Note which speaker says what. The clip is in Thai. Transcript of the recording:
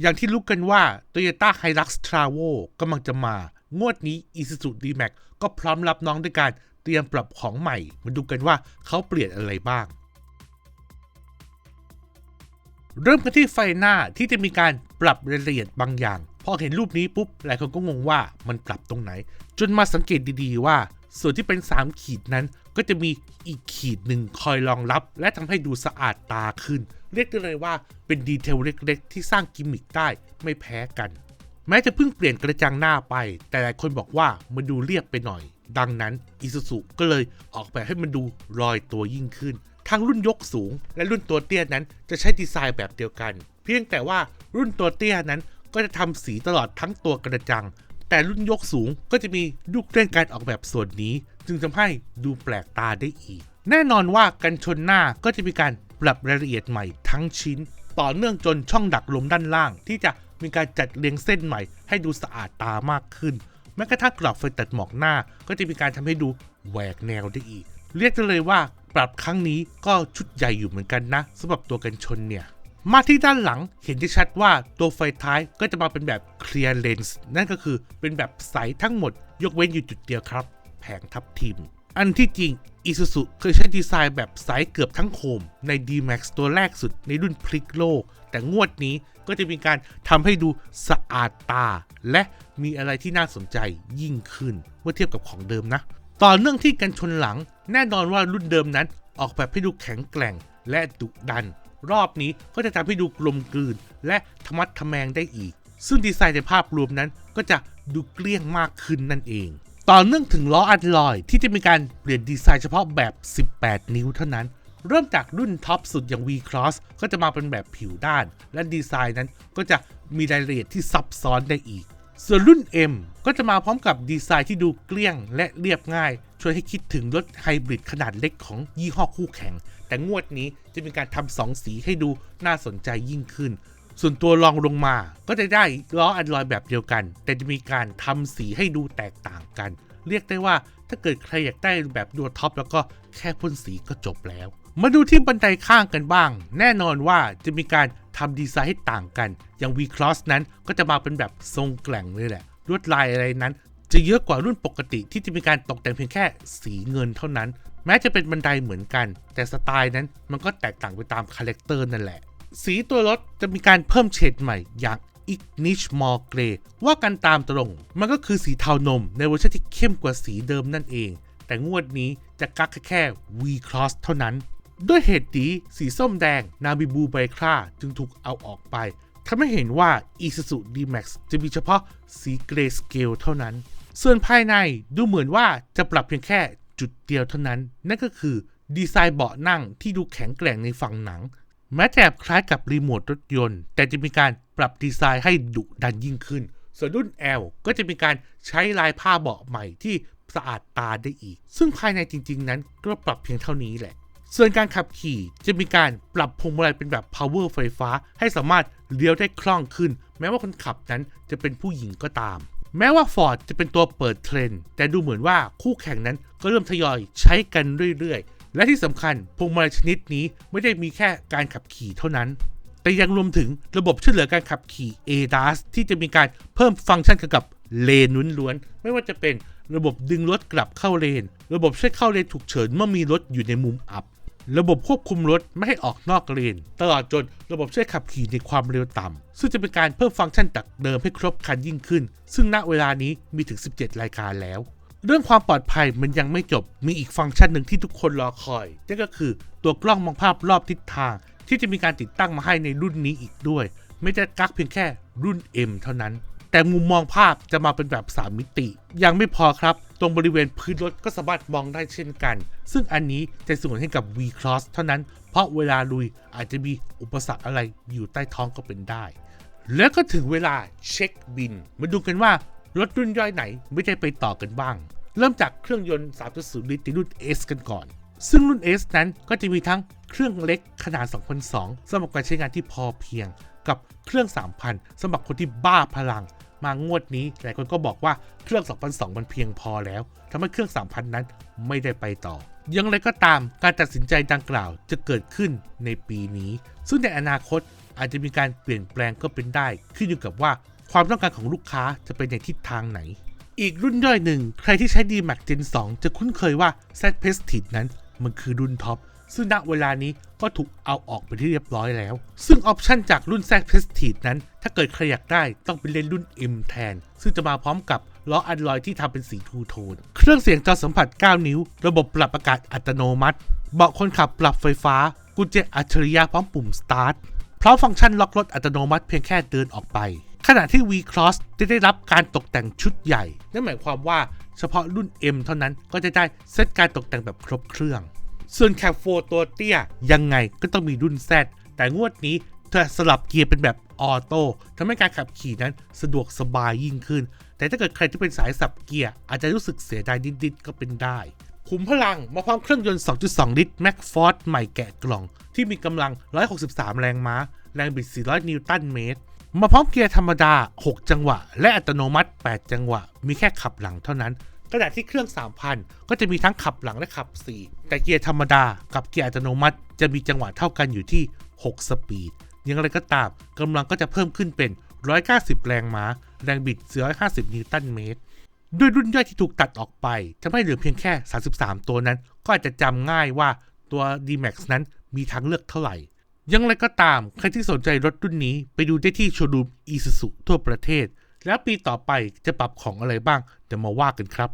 Speaker 1: อย่างที่รู้กันว่า Toyota Hilux Travo กำลังจะมา งวดนี้ Isuzu D-Max ก็พร้อมรับน้องด้วยการเตรียมปรับของใหม่ มาดูกันว่าเขาเปลี่ยนอะไรบ้าง เริ่มกันที่ไฟหน้าที่จะมีการปรับรายละเอียดบางอย่าง พอเห็นรูปนี้ปุ๊บ หลายคนก็งงว่ามันปรับตรงไหน จนมาสังเกตดีๆว่า ส่วนที่เป็น 3 ขีดนั้นก็จะมีอีกขีดหนึ่งคอยรองรับ และทำให้ดูสะอาดตาขึ้น เรียกได้เลยว่าเป็นดีเทลเล็กๆ ที่สร้างกิมมิคได้ไม่แพ้กัน แม้จะเพิ่งเปลี่ยนกระจังหน้าไป แต่หลายคนบอกว่ามันดูเรียบไปหน่อย ดังนั้น Isuzu ก็เลยออกแบบให้มันดูลอยตัวยิ่งขึ้น ทั้งรุ่นยกสูง และรุ่นตัวเตี้ยนั้นจะใช้ดีไซน์แบบเดียวกัน เพียงแต่ว่ารุ่นตัวเตี้ยนั้นก็จะทำสีตลอดทั้งตัวกระจัง แต่รุ่นยกสูงก็จะมีลูกเล่นการออกแบบส่วนนี้ จึงทำให้ดูแปลกตาได้อีก แน่นอนว่ากันชนหน้าก็จะมีการปรับรายละเอียดใหม่ทั้งชิ้น ต่อเนื่องจนช่องดักลมด้านล่าง ที่จะมีการจัดเรียงเส้นใหม่ ให้ดูสะอาดตามากขึ้น แม้กระทั่งกรอบไฟตัดหมอกหน้า ก็จะมีการทำให้ดูแหวกแนวได้อีก เรียกได้เลยว่าปรับครั้งนี้ก็ชุดใหญ่อยู่เหมือนกันนะสำหรับตัวกันชนเนี่ย มาที่ด้านหลังเห็นได้ชัดว่าตัวไฟท้ายก็จะมาเป็นแบบ clear lens นั่นก็คือเป็นแบบใสทั้งหมด ยกเว้นอยู่จุดเดียวครับ แผงทับทิม อันที่จริง Isuzu เคยใช้ดีไซน์แบบใสเกือบทั้งโคม ใน D-Max ตัวแรกสุดในรุ่นพลิกโลก แต่งวดนี้ก็จะมีการทำให้ดูสะอาดตา และมีอะไรที่น่าสนใจยิ่งขึ้นเมื่อเทียบกับของเดิมนะ ต่อเนื่องที่กันชนหลัง แน่นอนว่ารุ่นเดิมนั้นออกแบบให้ดูแข็งแกร่งและดุดัน รอบนี้ก็จะทำให้ดูกลมกลืน และธรรมัดทะแมงได้อีก ซึ่งดีไซน์ในภาพรวมนั้นก็จะดูเกลี้ยงมากขึ้นนั่นเอง ต่อเนื่องถึงล้ออัลลอย ที่จะมีการเปลี่ยนดีไซน์เฉพาะแบบ 18 นิ้วเท่านั้น เริ่มจากรุ่นท็อปสุดอย่าง V-Cross ก็จะมาเป็นแบบผิวด้าน และดีไซน์นั้นก็จะมีรายละเอียดที่ซับซ้อนได้อีก ส่วนรุ่น M ก็จะมาพร้อมกับดีไซน์ที่ดูเกลี้ยงและเรียบง่าย ช่วยให้คิดถึงรถไฮบริดขนาดเล็กของยี่ห้อคู่แข่ง แต่งวดนี้จะมีการทำสองสีให้ดูน่าสนใจยิ่งขึ้น ส่วนตัวรองลงมาก็จะได้ล้ออันลอยแบบเดียวกัน แต่จะมีการทำสีให้ดูแตกต่างกัน เรียกได้ว่าถ้าเกิดใครอยากได้แบบดัวท็อปแล้วก็แค่พ่นสีก็จบแล้ว มาดูที่บันไดข้างกันบ้าง แน่นอนว่าจะมีการ ทำดีไซน์ให้ต่างกัน อย่าง V-Cross นั้นก็จะมาเป็นแบบทรงแกล่งเลยแหละ ลวดลายอะไรนั้น จะเยอะกว่ารุ่นปกติที่จะมีการตกแต่งเพียงแค่สีเงินเท่านั้น แม้จะเป็นบันไดเหมือนกัน แต่สไตล์นั้นมันก็แตกต่างไปตามคาแรคเตอร์นั่นแหละ สีตัวรถจะมีการเพิ่มเฉดใหม่อย่าง Ignish More Grey ว่ากันตามตรง มันก็คือสีเทานมในเวอร์ชันที่เข้มกว่าสีเดิมนั่นเอง แต่งวดนี้จะกักแค่ V-Cross เท่านั้น ด้วยเหตุนี้สีส้มแดงนาบิบูไบคราจึงถูกเอาออกไปทำให้เห็นว่า Isuzu D-Max จะมีเฉพาะสีเกรสเกลเท่านั้น ส่วนภายในดูเหมือนว่าจะปรับเพียงแค่จุดเดียวเท่านั้น นั่นก็คือดีไซน์เบาะนั่งที่ดูแข็งแกร่งในฝั่งหนัง แม้จะแอบคล้ายกับรีโมทรถยนต์ แต่จะมีการปรับดีไซน์ให้ดุดันยิ่งขึ้น ส่วนรุ่น L ก็จะมีการใช้ลายผ้าเบาะใหม่ที่สะอาดตาได้อีก ซึ่งภายในจริง ๆ นั้นก็ปรับเพียงเท่านี้แหละ ส่วนการขับขี่จะมีการปรับพวงมาลัยเป็นแบบ power ไฟฟ้า ให้สามารถเลี้ยวได้คล่องขึ้น แม้ว่าคนขับนั้นจะเป็นผู้หญิงก็ตาม แม้ว่า Ford จะเป็นตัวเปิดเทรนด์แต่ดูเหมือนว่าคู่แข่งนั้นก็เริ่มทยอยใช้กันเรื่อยๆ และที่สำคัญพวงมาลัยชนิดนี้ไม่ได้มีแค่การขับขี่เท่านั้น แต่ยังรวมถึงระบบช่วยเหลือการขับขี่ ADAS ที่จะมีการเพิ่มฟังก์ชันเกี่ยวกับเลนล้วนๆไม่ว่าจะเป็นระบบดึงรถกลับเข้าเลน ระบบช่วยเข้าเลนฉุกเฉินเมื่อมีรถอยู่ในมุมอับ ระบบควบคุมรถไม่ให้ออกนอกเลน ตลอดจนระบบช่วยขับขี่ในความเร็วต่ำ ซึ่งจะเป็นการเพิ่มฟังก์ชันจากเดิมให้ครบครันยิ่งขึ้น ซึ่งณเวลานี้มีถึง 17 รายการแล้ว เรื่องความปลอดภัยมันยังไม่จบ มีอีกฟังก์ชันหนึ่งที่ทุกคนรอคอย นั่นก็คือตัวกล้องมองภาพรอบทิศทาง ที่จะมีการติดตั้งมาให้ในรุ่นนี้อีกด้วย ไม่ได้กักเพียงแค่รุ่น M เท่านั้น แต่มุมมองภาพจะมาเป็นแบบ 3 มิติ ยังไม่พอครับ ตรงบริเวณพื้นรถก็สามารถมองได้เช่นกัน ซึ่งอันนี้จะส่งให้กับ V-Cross เท่านั้น เพราะเวลาลุยอาจจะมีอุปสรรคอะไรอยู่ใต้ท้องก็เป็นได้ แล้วก็ถึงเวลาเช็คบิน มาดูกันว่ารถรุ่นย่อยไหนไม่ได้ไปต่อกันบ้าง เริ่มจากเครื่องยนต์ 3.0 ลิตรในรุ่น S กันก่อน ซึ่งรุ่น S นั้นก็จะมีทั้งเครื่องเล็กขนาด 2002สำหรับการใช้งานที่พอเพียง กับเครื่อง 3,000สำหรับคนที่บ้าพลัง มางวดนี้หลายคนก็บอกว่าเครื่อง 2002 มันเพียงพอแล้วทำให้เครื่อง 3,000 นั้นไม่ได้ไปต่อ ยังไรก็ตามการตัดสินใจดังกล่าวจะเกิดขึ้นในปีนี้ ซึ่งในอนาคตอาจจะมีการเปลี่ยนแปลงก็เป็นได้ ขึ้นอยู่กับว่าความต้องการของลูกค้าจะเป็นในทิศทางไหน อีกรุ่นย่อยหนึ่ง ใครที่ใช้ D-Max Gen 2 จะคุ้นเคยว่า Z p e s t i g e นั้น มันคือรุ่นท็อป ซึ่งณเวลานี้ก็ถูกเอาออกไปที่เรียบร้อยแล้ว ซึ่งออปชันจากรุ่น Z p e s t i g e นั้น ถ้าเกิดใครอยากได้ต้องไปเล่นรุ่น M แทน ซึ่งจะมาพร้อมกับล้ออันลอยที่ทำเป็นสีทูโทน เครื่องเสียงจอสัมผัส 9 นิ้ว ระบบปรับอากาศอัตโนมัติ เบาะคนขับปรับไฟฟ้า กุญแจอัจฉริยะพร้อมปุ่ม Start พร้อมฟังก์ชันล็อกรถอัตโนมัติเพียงแค่เดินออกไป ขณะที่ V-Cross จะได้รับการตกแต่งชุดใหญ่ นั่นหมายความว่า เฉพาะรุ่น M เท่านั้นก็จะได้เซตการตกแต่งแบบครบเครื่อง ส่วนแคปโฟตัวเตี้ยยังไงก็ต้องมีรุ่น Z แต่งวดนี้เธอสลับเกียร์เป็นแบบออโต้ทำให้การขับขี่นั้นสะดวกสบายยิ่งขึ้น แต่ถ้าเกิดใครที่เป็นสายสับเกียร์อาจจะรู้สึกเสียดายนิดๆก็เป็นได้ขุมพลังมาพร้อมเครื่องยนต์ 2.2 ลิตร Mac Force ใหม่แกะกล่อง ที่มีกำลัง 163 แรงม้า แรงบิด 400 นิวตันเมตร มาพร้อมเกียร์ธรรมดา 6 จังหวะ และอัตโนมัติ 8 จังหวะ มีแค่ขับหลังเท่านั้นขณะที่เครื่อง 3,000 ก็จะมีทั้งขับหลังและขับ 4 แต่เกียร์ธรรมดา กับเกียร์อัตโนมัติ จะมีจังหวะเท่ากันอยู่ที่ 6 สปีด อย่างไรก็ตามกำลังก็จะเพิ่มขึ้นเป็น 190 แรงม้า แรงบิด 450 นิวตันเมตร ด้วยรุ่นย่อยที่ถูกตัดออกไปทำให้เหลือเพียงแค่ 33 ตัวนั้น ก็อาจจะจำง่ายว่าตัว D-Max นั้นมีทางเลือกเท่าไหร่ ยังไรก็ตาม ใครที่สนใจรถรุ่นนี้ไปดูได้ที่โชว์รูม Isuzu ทั่วประเทศ แล้วปีต่อไปจะปรับของอะไรบ้างเดี๋ยวมาว่ากันครับ